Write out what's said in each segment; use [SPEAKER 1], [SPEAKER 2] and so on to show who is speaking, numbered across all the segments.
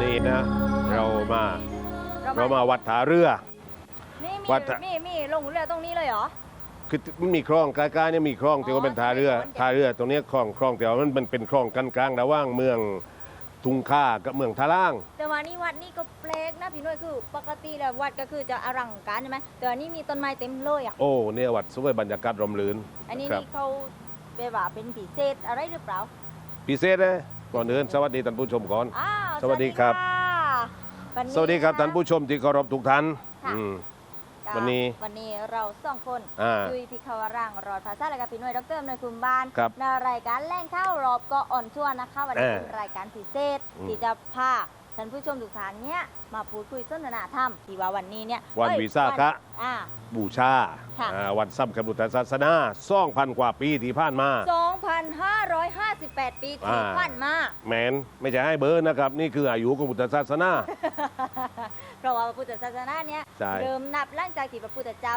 [SPEAKER 1] เรามาวัดท่าเรือ
[SPEAKER 2] นี่มี
[SPEAKER 1] วัดท่า
[SPEAKER 2] มีมีลงเรือตรงนี้เลยเหรอ
[SPEAKER 1] คือมันมีคลองใกล้ๆเนี่ยมีคลองที่ว่าเป็นท่าเรือ
[SPEAKER 2] อ๋อ
[SPEAKER 1] ท่าเรือตรงเนี้ยคลองคลองแต่ว่ามันมันเป็นคลองกันกลางระหว่างเมืองทุงค่ากับเมืองท่าล่าง
[SPEAKER 2] แต่ว่านี่วัดนี่ก็แปลกนะพี่น้อยคือ ปกติแล้ววัดก็คือจะอลังการใช่ไหมแต่ว่านี่มีต้นไม้เต็มเลยอะ
[SPEAKER 1] โอ้เนี่ยวัดสวยบรรยากาศร่มรื่น
[SPEAKER 2] อันนี้
[SPEAKER 1] ครับ
[SPEAKER 2] นี่เขาแบบว่าเป็นพิเศษอะไรหรือเปล่า
[SPEAKER 1] พิเศษนะ ก่อนอื่นสวัสดีท่านผู้ชมก่อน
[SPEAKER 2] อ้าว
[SPEAKER 1] สวัสดีครับะ
[SPEAKER 2] วันนี้
[SPEAKER 1] สวัสดีครับะท่านผู้ชมที่เคารพทุกท่าน
[SPEAKER 2] ค่ะ
[SPEAKER 1] อืม
[SPEAKER 2] ก็
[SPEAKER 1] วันนี้
[SPEAKER 2] วันนี้เราสองคน
[SPEAKER 1] อ่า
[SPEAKER 2] คุยพี่เขาวร่างรอดภาษาและกับพี่หน่วยดรอำนวยคุมบ้าน
[SPEAKER 1] ครับ
[SPEAKER 2] ในรายการแล่งข้าวรอบก็อ่อนชั่วนะคะ วันนี้
[SPEAKER 1] เออ
[SPEAKER 2] เป็นรายการพิเศษ
[SPEAKER 1] อืม
[SPEAKER 2] ที่จะพาท่านผู้ชมทุกท่านเนี้ยมาพูดคุยสนทนาธรรมที่ว่าวันนี้เนี่ย
[SPEAKER 1] วัน
[SPEAKER 2] เอ้ย
[SPEAKER 1] วิสาขะ
[SPEAKER 2] วันอ่า
[SPEAKER 1] บูชา
[SPEAKER 2] ค่ะ
[SPEAKER 1] อ่าวันซ้ำกับพุทธศาสนาซ่องพันกว่าปีที่ผ่านมา
[SPEAKER 2] 2,558 ปีที่
[SPEAKER 1] อ่า
[SPEAKER 2] ผ่านมา
[SPEAKER 1] แมนไม่ใช่ให้เบอร์นะครับ นี่คืออายุของพุทธศาสนา
[SPEAKER 2] เพราะว่าพระพุทธศาสนาเนี่ย
[SPEAKER 1] ใช่
[SPEAKER 2] เริ่มนับหลังจากที่พระพุทธเจ้า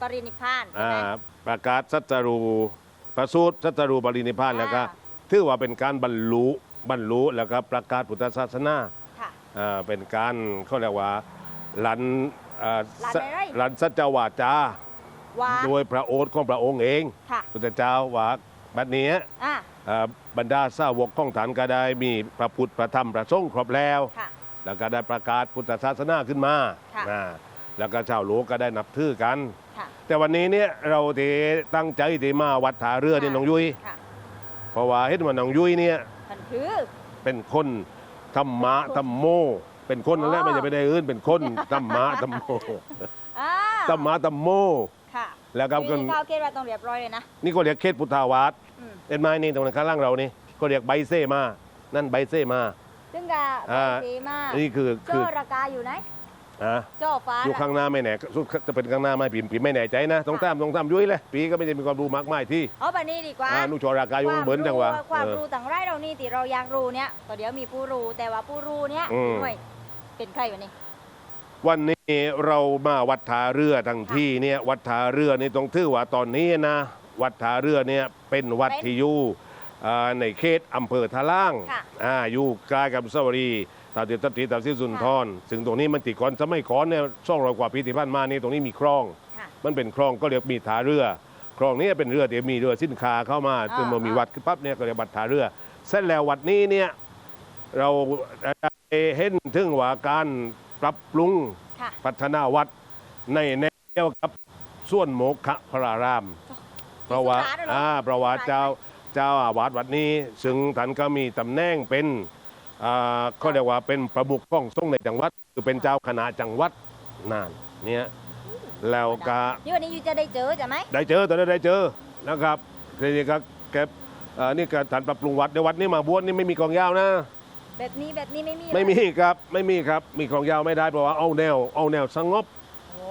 [SPEAKER 2] ปรินิพพานใช่
[SPEAKER 1] อ่า
[SPEAKER 2] ไหม
[SPEAKER 1] ประกาศสัจจรูประสูติสัจจรูปรินิพพานแล้วก็
[SPEAKER 2] อ่า
[SPEAKER 1] ถือว่าเป็นการบรรลุบรรลุแล้วก็ประกาศพุทธศาสนา
[SPEAKER 2] ค่ะ
[SPEAKER 1] อ่าเป็นการเขาเรียกว่าหลันอ่า
[SPEAKER 2] หลั่นอะไร
[SPEAKER 1] หลันสัจจวาจา
[SPEAKER 2] ว่า
[SPEAKER 1] โดยพระโอษฐ์ของพระองค์เอง
[SPEAKER 2] ค่ะ
[SPEAKER 1] พุทธเจ้าว่า บัดนี้
[SPEAKER 2] อ่า
[SPEAKER 1] อ่าบรรดาสาวกของฐานก็ได้มีพระพุทธพระธรรมพระสงฆ์ครบแล้ว
[SPEAKER 2] ค่ะ
[SPEAKER 1] แล้วก็ได้ประกาศพุทธศาสนาขึ้นมา
[SPEAKER 2] ค่ะ
[SPEAKER 1] อ่าแล้วก็ชาวโลกก็ได้นับถือกัน
[SPEAKER 2] ค่ะ
[SPEAKER 1] แต่วันนี้เนี่ยเราที่ตั้งใจที่มาวัดท่าเรือเนี่ยน้องยุ้ย
[SPEAKER 2] ค่ะ
[SPEAKER 1] เพราะว่าเห็นว่าน้องยุ้ยเนี่ย
[SPEAKER 2] มันคือ
[SPEAKER 1] เป็นคนธรรมะธรรมโม เป็นคนนั่นแหละ
[SPEAKER 2] อ๋อ
[SPEAKER 1] ไม่ใช่ไปได้อื่นเป็นคนธรรมะธรรมโม
[SPEAKER 2] อ่า
[SPEAKER 1] ธรรมะธรรมโม
[SPEAKER 2] ค่ะ
[SPEAKER 1] แล้วก็
[SPEAKER 2] ทีนี้ข้าวเกณฑ์ว่าต้องเรียบร้อยเลยนะ
[SPEAKER 1] นี่ก็เรียกเขตพุทธาวาส
[SPEAKER 2] อืม
[SPEAKER 1] เห็นไหมนี่ตรงนั้นข้างล่างเรานี่ก็เรียกใบเซ่มา นั่นใบเซ่มา
[SPEAKER 2] ซึ่งกา
[SPEAKER 1] อ่า
[SPEAKER 2] สีมา
[SPEAKER 1] นี่คือ
[SPEAKER 2] โจ้
[SPEAKER 1] คือ
[SPEAKER 2] รากาอยู่ไหน
[SPEAKER 1] อะ
[SPEAKER 2] โจ้ฟ้า
[SPEAKER 1] อยู่ข้างหน้าไม่แน่จะเป็นข้างหน้าไม่ปีปีไม่แน่ใจนะต้องตามต้องตามยุ้ยเลยปีก็ไม่ได้มีความรู้มากมายที่
[SPEAKER 2] เอาแบบนี้ดีกว่า
[SPEAKER 1] อ่านุชรากายุงเบิ้นจังหวะ
[SPEAKER 2] ความ
[SPEAKER 1] เออ
[SPEAKER 2] รู้ต่างไร่เรานี่ที่เราอยากรู้เนี่ยก็เดี๋ยวมีผู้รู้แต่ว่าผู้รู้เนี่ย
[SPEAKER 1] อืม
[SPEAKER 2] หน่วยเป็นใครวะนี่
[SPEAKER 1] วันนี้เรามาวัดท่าเรือทั้งที่เนี่ยวัดท่าเรือนี่ต้องถือว่าตอนนี้นะ วัดท่าเรือเนี่ยเป็นวัดที่อยู่อ่าในเขตอำเภอท่าล่าง
[SPEAKER 2] ค่ะ
[SPEAKER 1] อ่าอยู่ใกล้กับอนุสาวรีย์ตาติตติตาซิสุนทรซึ่งตรงนี้มันติดก่อนสมัยก่อนเนี่ยช่องร้อยกว่าปีที่ผ่านมานี่ตรงนี้มีคลอง
[SPEAKER 2] ค่ะ
[SPEAKER 1] มันเป็นคลองก็เรียกมีท่าเรือ คลองนี้เป็นเรือที่มีเรือสินค้าเข้ามา
[SPEAKER 2] อ่า
[SPEAKER 1] จนมามีวัดขึ้นปั๊บเนี่ยก็เรียกวัดท่าเรือ เสร็จแล้ววัดนี้เนี่ยเราได้เห็นถึงว่าการ ปรับปรุง
[SPEAKER 2] ค่ะ
[SPEAKER 1] พัฒนาวัดในแนวเดียวกับส่วนโมกขพระราม เพราะว่า
[SPEAKER 2] สุขาด้วยเหรอ
[SPEAKER 1] อ่าเพราะว่า
[SPEAKER 2] สุขา
[SPEAKER 1] เจ้าเจ้าอาวาสวัดนี้ ซึ่งท่านก็มีตำแหน่งเป็นอ่าเขาเรียกว่าเป็นประมุขของสงฆ์ในจังหวัด คือเป็นเจ้าคณะจังหวัดนั่นเนี่ยแล้วก็
[SPEAKER 2] นี่วันนี้ยูจะได้เจอจะไหม
[SPEAKER 1] ได้เจอตอนนั้นได้เจอนะครับทีนี้ก็แกเอ่อนี่ก็ท่านปรับปรุงวัดในวัดนี้มาบวชนี่ไม่มีกองยาวนะ
[SPEAKER 2] แบบนี้แบบนี้ไม่มี
[SPEAKER 1] ไม่มีครับไม่มีครับ มีกองยาวไม่ได้เพราะว่าเอาแนวเอาแนวสงบ
[SPEAKER 2] โอ้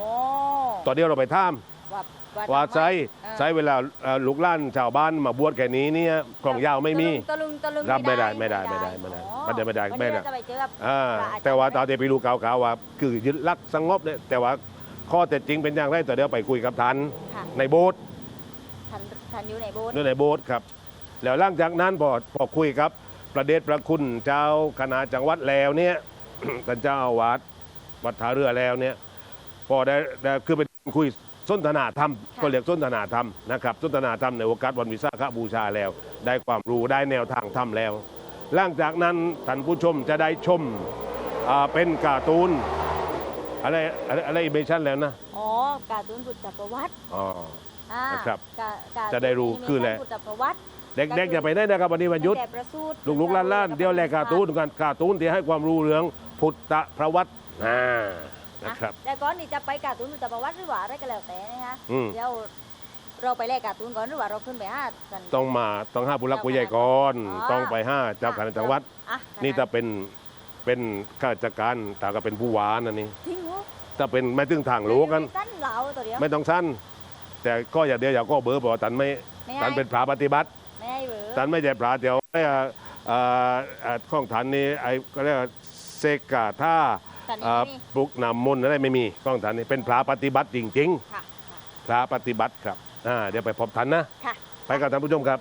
[SPEAKER 1] ตอนเดียวเราไปท่าม
[SPEAKER 2] ว่าว่า
[SPEAKER 1] ว่า
[SPEAKER 2] ทำไม
[SPEAKER 1] ใช้
[SPEAKER 2] เออ
[SPEAKER 1] ใช้เวลาเอ่อลูกหล้านชาวบ้านมาบวชแค่นี้เนี่ยกองยาวไม่มี
[SPEAKER 2] ตะลึงตะลึง
[SPEAKER 1] รับไม่ได้ไม่ได้ไม่ได้ไม่ได้
[SPEAKER 2] อ๋อ
[SPEAKER 1] ไม่ได้ไม่ได้
[SPEAKER 2] วัน
[SPEAKER 1] ไม่
[SPEAKER 2] นี้
[SPEAKER 1] ได้
[SPEAKER 2] เราจะไปเจอกับ
[SPEAKER 1] อ่า
[SPEAKER 2] พระอาจารย์
[SPEAKER 1] แต่ว่าตอนที่ไปดูข่าวๆว่า คือยึดลักสงบเนี่ยแต่ว่าข้อเท็จจริงเป็นอย่างไรแต่เดี๋ยวไปคุยกับท่าน
[SPEAKER 2] ค่ะ
[SPEAKER 1] ในโบสถ์
[SPEAKER 2] ทันทันอยู่ในโบสถ์
[SPEAKER 1] ในโบสถ์ครับ แล้วหลังจากนั้นพอพอคุยครับ ประเดชประคุณเจ้าคณะจังหวัดแล้วเนี่ยท่านเจ้าอาวาสวัดท่าเรือแล้วเนี่ยพอได้ได้คือเป็นคุยสนทนาธรรมก็เรียกสนทนาธรรมนะครับสนทนาธรรมในโอกาสวันวิสาขบูชาแล้ว ได้ความรู้ได้แนวทางธรรมแล้ว หลังจากนั้นท่านผู้ชมจะได้ชมอ่าเป็นการ์ตูนอะไรอะไรอะไรเบชั่นแล้วนะ
[SPEAKER 2] อ๋อการ์ตูนพุทธประวัติ
[SPEAKER 1] อ๋อ
[SPEAKER 2] อ่า
[SPEAKER 1] นะครับ
[SPEAKER 2] กาการ์ตูน
[SPEAKER 1] จะได้รู้
[SPEAKER 2] แนิเมชั่น
[SPEAKER 1] คืออะไร
[SPEAKER 2] พุทธประวัติ
[SPEAKER 1] เด็กๆอย่าไปได้นะครับวันนี้วันหยุด
[SPEAKER 2] ตั้งแต่ประสูติ
[SPEAKER 1] ลูกๆล้านๆเดี๋ยวแลการ์ตูนกันการ์ตูนที่ให้ความรู้เรื่องพุทธประวัติอ่านะครับ
[SPEAKER 2] อ่แต่ก่อนนี่จะไปการ์ตูนพุทธประวัติหรือว่าอะไรก็แล้วแต่นะคะ
[SPEAKER 1] อืม
[SPEAKER 2] เดี๋ยวเราไปแลกการ์ตูนก่อนหรือว่าเราขึ้นไปห้ากัน
[SPEAKER 1] ต้องมาต้องห้าผู้รักผู้ใหญ่ก่อน
[SPEAKER 2] อ๋อ
[SPEAKER 1] ต้องไปห้าเจ้าคณะจังหวัด
[SPEAKER 2] อะ
[SPEAKER 1] นี่ถ้าเป็นเป็นข้าราชการตาก็เป็นผู้วานะนี่
[SPEAKER 2] ทิ้งหู
[SPEAKER 1] ถ้าเป็นไม่ถึงทางหลวงกัน
[SPEAKER 2] สั้นเหลาตัวเดียว
[SPEAKER 1] ไม่ต้องสั้นแต่ก็อย่าเดียวอย่าก็เบอร์บอกว่าตันไม่
[SPEAKER 2] ไม่
[SPEAKER 1] ตั
[SPEAKER 2] ให้
[SPEAKER 1] นเป็นพระปฏิบัติ
[SPEAKER 2] ไม่ให้เบอร์
[SPEAKER 1] ตันไม่ใช่พระเดี๋ยวไอ้อ่าอ่าอ่าข้องฐานนี้ไอ้ก็เรียกว่าเซกาท่า
[SPEAKER 2] แต่นี่
[SPEAKER 1] อ่า
[SPEAKER 2] ไม่มี
[SPEAKER 1] ปลุกนำมนต์อะไรไม่มีข้องฐานนี้เป็นพระปฏิบัติจริงๆ
[SPEAKER 2] ค่ะ
[SPEAKER 1] พระปฏิบัติครับอ่าเดี๋ยวไปพบท่านนะ
[SPEAKER 2] ค่ะ
[SPEAKER 1] ไปกับท่านผู้ชมครับ